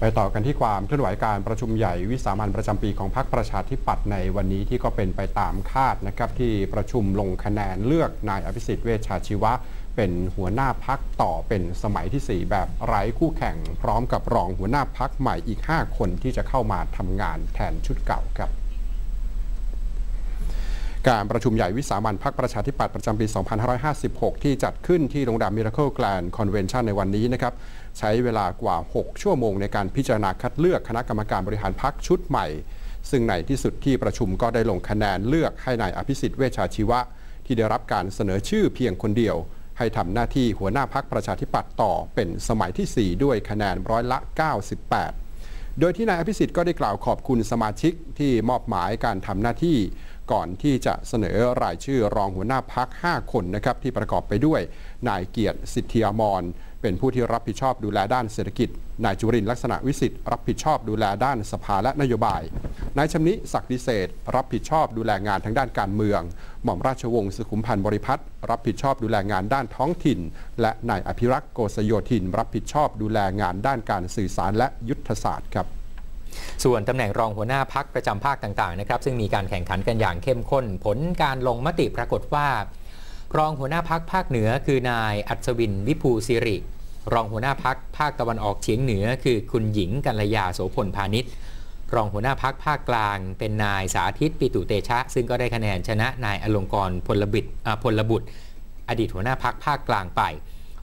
ไปต่อกันที่ความเคลื่อนไหวการประชุมใหญ่วิสามันประจำปีของพรรคประชาธิปัตย์ในวันนี้ที่ก็เป็นไปตามคาดนะครับที่ประชุมลงคะแนนเลือกนายอภิสิทธิ์เวชชาชีวะ เป็นหัวหน้าพักต่อเป็นสมัยที่ 4 แบบไร้คู่แข่ง พร้อมกับรองหัวหน้าพักใหม่อีก 5 คนที่จะเข้ามาทำงานแทนชุดเก่าครับ การประชุมใหญ่วิสามันพักประชาธิปัตย์ประจำปี 2556 ที่จัดขึ้นที่โรงแรม Miracle Grand Convention ในวันนี้นะครับ ใช้เวลากว่า 6 ชั่วโมงในการพิจารณาคัดเลือกคณะกรรมการบริหารพักชุดใหม่ ซึ่งในที่สุดที่ประชุมก็ได้ลงคะแนนเลือกให้นายอภิสิทธิ์เวชชาชีวะ ที่ได้รับการเสนอชื่อเพียงคนเดียว ให้ทำหน้าที่หัวหน้าพักประชาธิปัตย์ต่อเป็นสมัยที่ 4 ด้วยคะแนนร้อยละ 98 โดยที่นายอภิสิทธิ์ก็ได้กล่าวขอบคุณสมาชิกที่มอบหมายการทำหน้าที่ ก่อนที่จะเสนอรายชื่อรองหัวหน้าพัก 5 คนนะครับที่ประกอบไปด้วยนายเกียรติสิทธิอมรเป็นผู้ที่รับผิดชอบดูแลด้านเศรษฐกิจ นายจุรินลักษณะวิสิทธิ์รับผิดชอบดูแลด้านสภาและนโยบาย นายชำนิศักดิเศษรับผิดชอบดูแลงานทางด้านการเมือง หม่อมราชวงศ์สุขุมพันธ์บริพัตรรับผิดชอบดูแลงานด้านท้องถิ่น และนายอภิรักษ์โกศโยธิน รับผิดชอบดูแลงานด้านการสื่อสารและยุทธศาสตร์ครับ ส่วนตำแหน่งรองหัวหน้าพักประจำภาคต่างๆนะครับซึ่งมีการแข่งขันกันอย่างเข้มข้น ผลการลงมติปรากฏว่า รองหัวหน้าพักภาคเหนือ คือนายอัศวินวิภูสิริ รองหัวหน้าพักภาคตะวันออกเฉียงเหนือ คือคุณหญิงกัลยาโสพลพาณิชย์รองหัวหน้าพักภาคกลาง เป็นนายสาธิตปิตุเตชะ ซึ่งก็ได้คะแนนชนะนายอลงกรพลบิดพลบุตร อดีตหัวหน้าพักภาคกลางไป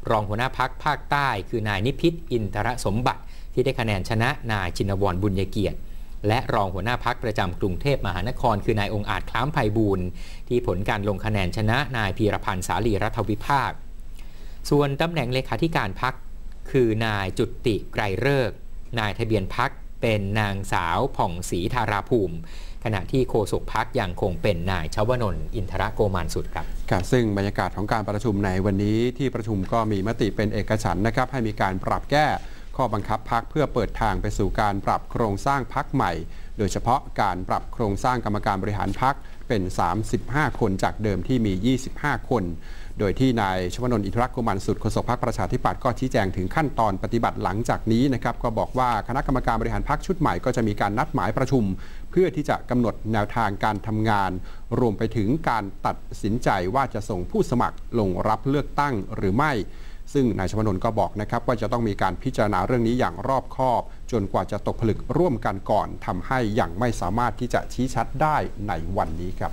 รองหัวหน้าพักภาคใต้ คือนายนิพิษอินทรสมบัติ ที่ได้คะแนนชนะนายชินวรบุญยเกียรติ และรองหัวหน้าพักประจำกรุงเทพมหานคร คือนายองค์อาจคล้ามไพบูลย์ที่ผลการลงคะแนนชนะนายพีรพันธ์สาลีรัฐวิภาค ส่วนตำแหน่งเลขาธิการพักคือนายจุติไกรเลิกนายทะเบียนพักเป็นนางสาวผ่องศรีธาราภูมิ ขณะที่โฆษกพักยังคงเป็นนายชวนนท์อินทรโกมานสุดครับครับซึ่งบรรยากาศของการประชุมในวันนี้ที่ประชุมก็มีมติเป็นเอกฉันนะครับให้มีการปรับแก้ ข้อบังคับพักเพื่อเปิดทางไปสู่การปรับโครงสร้างพักใหม่ โดยเฉพาะการปรับโครงสร้างกรรมการบริหารพักเป็น 35 คนจากเดิมที่มี 25 คน โดยที่นายชวนนท์อิทรโกมันสุดโฆษกพักประชาธิปัตย์ก็ชี้แจงถึงขั้นตอนปฏิบัติหลังจากนี้นะครับก็บอกว่าคณะกรรมการบริหารพักชุดใหม่ก็จะมีการนัดหมายประชุม เพื่อที่จะกำหนดแนวทางการทำงาน รวมไปถึงการตัดสินใจว่าจะส่งผู้สมัครลงรับเลือกตั้งหรือไม่ ซึ่งนายชมนนท์ก็บอกนะครับว่าจะต้องมีการพิจารณาเรื่องนี้อย่างรอบคอบ จนกว่าจะตกผลึกร่วมกันก่อนทำให้ยังไม่สามารถที่จะชี้ชัดได้ในวันนี้ครับ